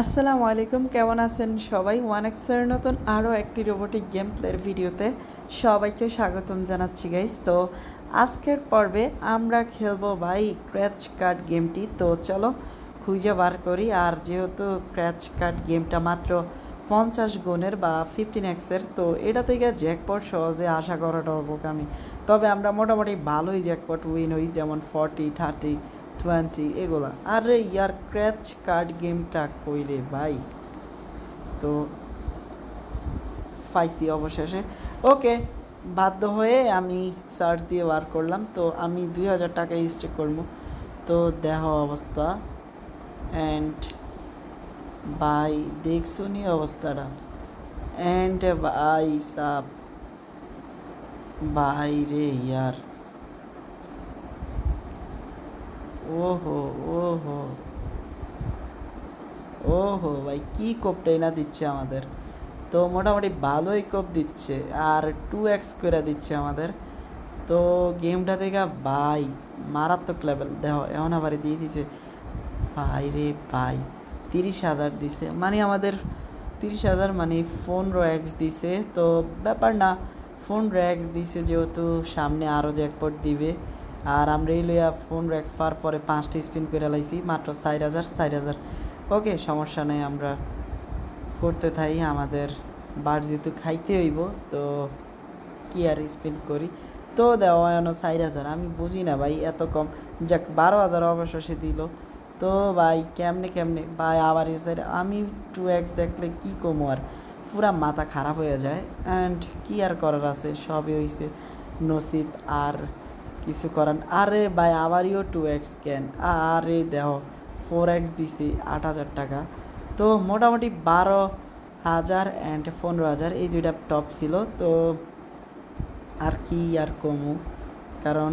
আসসালামু আলাইকুম, কেমন আছেন সবাই? ওয়ান এক্সের নতুন আরও একটি রোবোটিক গেম প্লের ভিডিওতে সবাইকে স্বাগতম জানাচ্ছি গাইস তো আজকের পর্বে আমরা খেলব ভাই ক্র্যাচ কার্ড গেমটি তো চলো, খুঁজে বার করি। আর যেহেতু ক্র্যাচ কার্ড গেমটা মাত্র পঞ্চাশ গুণের বা ফিফটিন এক্সের তো এটা থেকে জ্যাকপট সহজে আশা করাটা অবকামি। তবে আমরা মোটামুটি ভালোই জ্যাকপট উইন হই যেমন ফর্টি থার্টি টোয়েন্টি এগুলা। আরে ইয়ার ক্র্যাচ কার্ড গেমটা কইরে ভাই? তো পাইছি অবশেষে। ওকে, বাধ্য হয়ে আমি সার্চ দিয়ে বার করলাম। তো আমি দুই হাজার টাকা স্টেক করব। তো দেহ অবস্থা। অ্যান্ড বাই দেখছুনি অবস্থাটা? অ্যান্ড বাই সাপ বাই রে ইয়ার। ওহো ওহো। ওহো, ভাই, কি কোপটাই না দিচ্ছে আমাদের? তো মোটামুটি ভালোই কোপ দিচ্ছে, আর টু এক্স করে দিচ্ছে আমাদের। তো গেমটা থেকে ভাই, মারাত্মক লেভেল দেখো এমন আবার দিয়ে দিছে। ভাই রে ভাই, তিরিশ হাজার দিছে। মানে আমাদের তিরিশ হাজার মানে পনেরো এক্স দিছে। তো ব্যাপার না, পনেরো এক্স দিছে যেহেতু সামনে আরও জ্যাকপট দিবে। আর আমরা এই লইয়া ফোন এক্স পাওয়ার পরে পাঁচটি স্পিন করে লাইছি, মাত্র চার হাজার চার হাজার। ওকে, সমস্যা নেই, আমরা করতে থাই আমাদের বার যেহেতু খাইতে হইব, তো কি আর স্পিন করি? তো দেওয়া এনো চার হাজার, আমি বুঝি না ভাই, এত কম। যাক, বারো হাজার অবশ্য সে দিল। তো ভাই, কেমনে কেমনে? ভাই, আবার এসে আমি টু এক্স দেখলে কি কমো আর? পুরা মাথা খারাপ হয়ে যায়। অ্যান্ড কি আর করার আছে? সবই হইছে নসিব আর কিছু করার আরে ভাই আবারও টু এক্স কেন আরে দেহ ফোর এক্স দিছি, আট হাজার টাকা। তো মোটামুটি বারো হাজার অ্যান্ড পনেরো হাজার এই দুইটা টপ ছিল। তো আর কি আর কমু? কারণ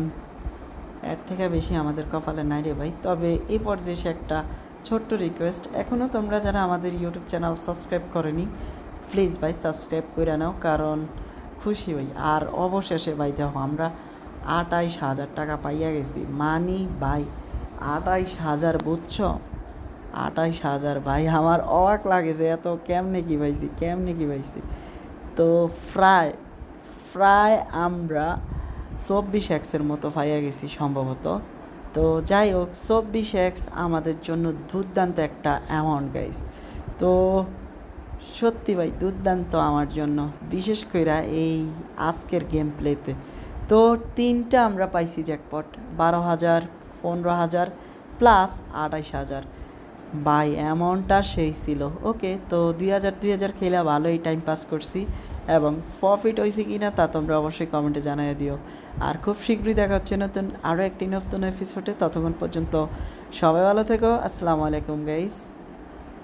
এর থেকে বেশি আমাদের কপালে নাই রে ভাই। তবে এই পর্যায়ে একটা ছোট্ট রিকোয়েস্ট এখনও তোমরা যারা আমাদের ইউটিউব চ্যানেল সাবস্ক্রাইব করনি প্লিজ ভাই সাবস্ক্রাইব করে নাও। কারণ খুশি হই। আর অবশেষে ভাই দেখো, আমরা আটাইশ হাজার টাকা পাইয়া গেছি। মানি ভাই, আটাইশ হাজার বুঝছ? আটাইশ হাজার ভাই, আমার অবাক লাগে যে এত কেমনে কি পাইছি, কেমনে কি পাইছি। তো প্রায় প্রায় আমরা চব্বিশ এক্সের মতো পাইয়া গেছি সম্ভবত। তো যাই হোক, চব্বিশ এক্স আমাদের জন্য দুর্দান্ত একটা অ্যামাউন্ট গাইস তো সত্যি ভাই, দুর্দান্ত আমার জন্য। বিশেষ করে এই আজকের গেম প্লেতে তো তিনটা আমরা পাইছি জ্যাকপট। বারো হাজার, পনেরো হাজার প্লাস আঠাইশ হাজার। বাই অ্যামাউন্টটা সেই ছিল। ওকে, তো দুই হাজার দুই হাজার খেলে ভালোই টাইম পাস করছি এবং প্রফিট হয়েছে কি না তা তোমরা অবশ্যই কমেন্টে জানিয়ে দিও। আর খুব শীঘ্রই দেখা হচ্ছে নতুন আরও একটি নতুন এপিসোডে ততক্ষণ পর্যন্ত সবাই ভালো থেকো। আসসালামু আলাইকুম গাইস